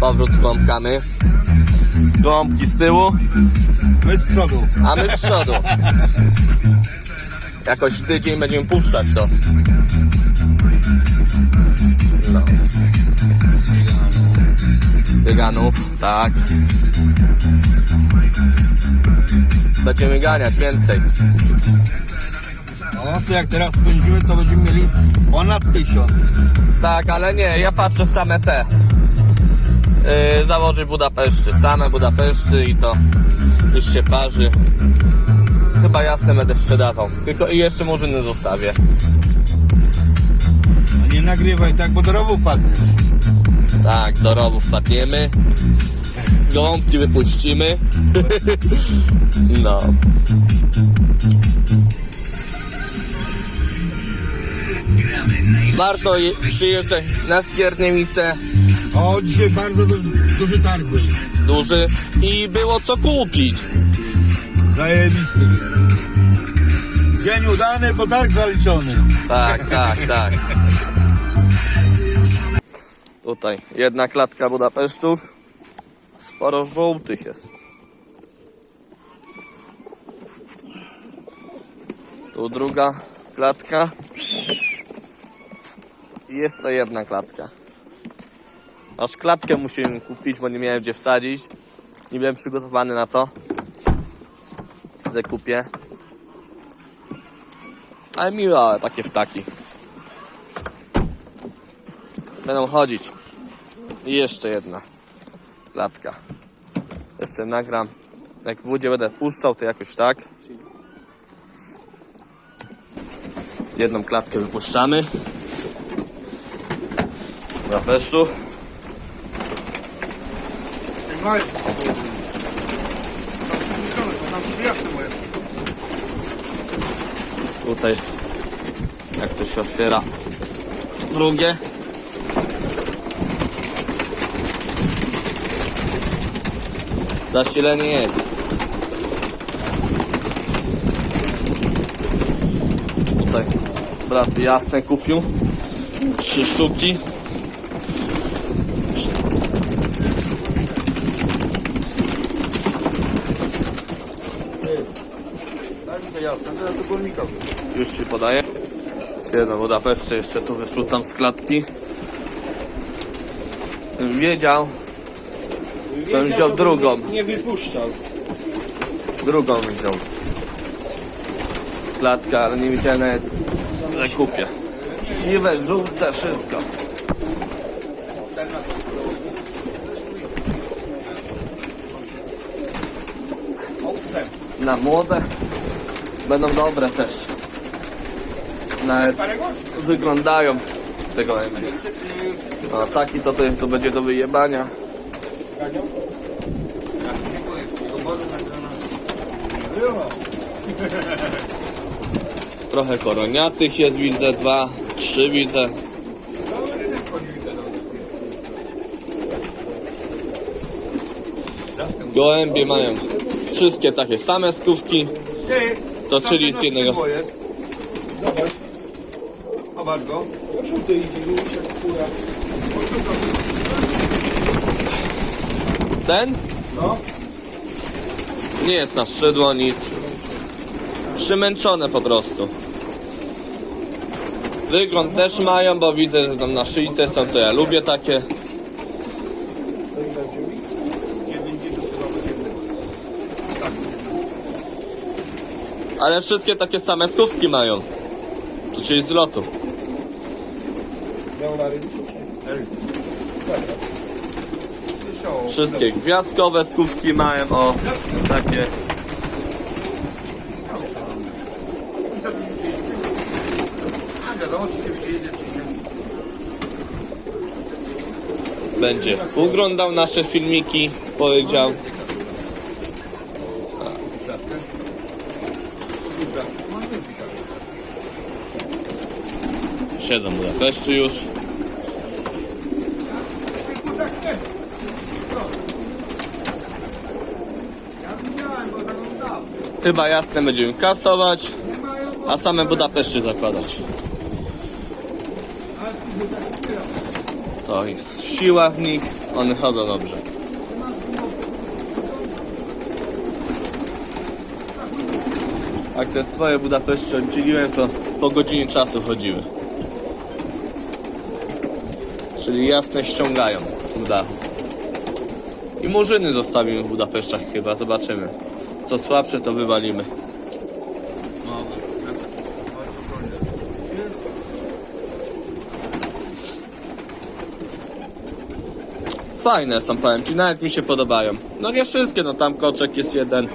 Powrót z gąbkami. Gąbki z tyłu, My z przodu. a my z przodu. Jakoś tydzień będziemy puszczać to. No. Bieganów, tak. Będziemy ganiać więcej. O, to jak teraz spędzimy, to będziemy mieli ponad tysiąc. Tak, ale nie, ja patrzę same te. Yy, założy Budapeszty, same Budapeszty i to już się parzy. Chyba jasne będę sprzedawał. Tylko i jeszcze murzyny zostawię. No nie nagrywaj tak, bo do rowu padniesz. Tak, do rowów padniemy. Gołąbki wypuścimy. No. Warto je- przyjeżdżać na Skierniewice O, dzisiaj bardzo duży, duży targ był. duży i było co kupić. Zajebisty. Dzień udany, bo targ zaliczony. Tak, tak, tak. Tutaj jedna klatka Budapesztów. Sporo żółtych jest. Tu druga klatka. I jeszcze jedna klatka. Aż klatkę musiałem kupić, bo nie miałem gdzie wsadzić. Nie byłem przygotowany na to. Zakupię. Ale miłe takie wtaki. Będą chodzić. I jeszcze jedna klatka. Jeszcze nagram. Jak w wodzie będę puszczał, to jakoś tak. Jedną klatkę wypuszczamy. Na peszczu. Tutaj jak to się otwiera. Drugie. Zasilenie jest. Tutaj brat jasne kupił. Trzy sztuki. Tak, to jasne, teraz do górnika. Już ci podaję. Jedną Budapeszcie jeszcze tu wyrzucam z klatki. Gdybym Wiedział, to bym wziął drugą. Nie wypuszczał. Drugą bym wziął. Klatka, ale nie wiedziałem nawet, że kupię. I we żółte wszystko. Na młode będą dobre też. Nawet wyglądają tego MD. No taki to, to, jest, to będzie do wyjebania. Trochę koroniatych jest, widzę dwa, trzy widzę. Gołębie mają wszystkie takie same skówki. To czyli z jest. Zobacz. Zobacz go. Żółty idzie, żółty jak kura. Ten No. nie jest na szydło nic. Przymęczone po prostu. Wygląd też mają, bo widzę, że tam na szyjce są, to ja lubię takie. 90 chyba będzie. Tak. Ale wszystkie takie same skówki mają. Czyli z lotu. Wszystkie gwiazdkowe skówki mają, o takie. Będzie oglądał nasze filmiki, powiedział. Siedzą w Budapesztu już. Chyba jasne będziemy kasować, a same Budapeszty zakładać. To jest siła w nich. One chodzą dobrze. Jak te swoje Budapeszcze oddzieliłem, to po godzinie czasu chodziły. Czyli jasne ściągają w dachu. I murzyny zostawimy w Budapesztach chyba, zobaczymy. Co słabsze to wywalimy. Fajne są, powiem ci, nawet mi się podobają. No nie wszystkie, no tam koczek jest jeden,